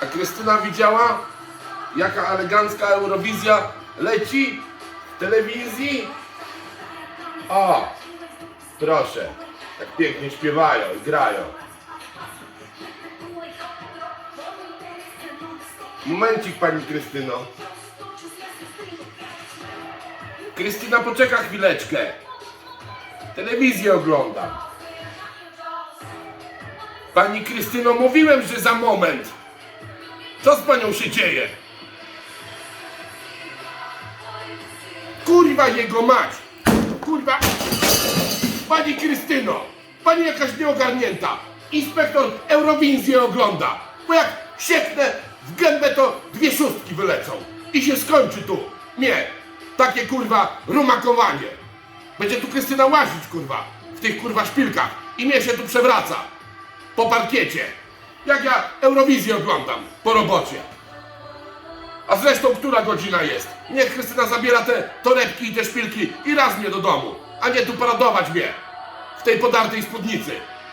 A Krystyna widziała, jaka elegancka Eurowizja leci w telewizji? O, proszę, jak pięknie śpiewają i grają. Momencik, pani Krystyno. Krystyna, poczeka chwileczkę. Telewizję oglądam. Pani Krystyno, mówiłem, że za moment. Co z panią się dzieje? Kurwa jego mać! Kurwa! Pani Krystyno! Pani jakaś nieogarnięta! Inspektor Eurowizję ogląda! Bo jak sieknę w gębę, to dwie szóstki wylecą. I się skończy tu. Nie. Takie kurwa rumakowanie. Będzie tu Krystyna łazić kurwa. W tych kurwa szpilkach. I mnie się tu przewraca. Po parkiecie. Jak ja Eurowizję oglądam. Po robocie. A zresztą, która godzina jest? Niech Krystyna zabiera te torebki i te szpilki i raz mnie do domu, a nie tu paradować mnie w tej podartej spódnicy.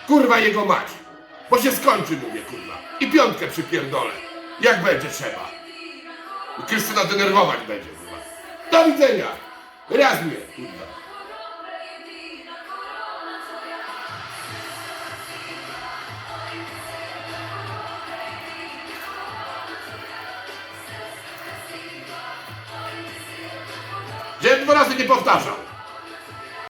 Kurwa jego mać. Bo się skończy, mówię, kurwa. I piątkę przypierdolę. Jak będzie trzeba. I Krystyna denerwować będzie, kurwa. Do widzenia. Raz mnie, kurwa. Dwa razy nie powtarzam.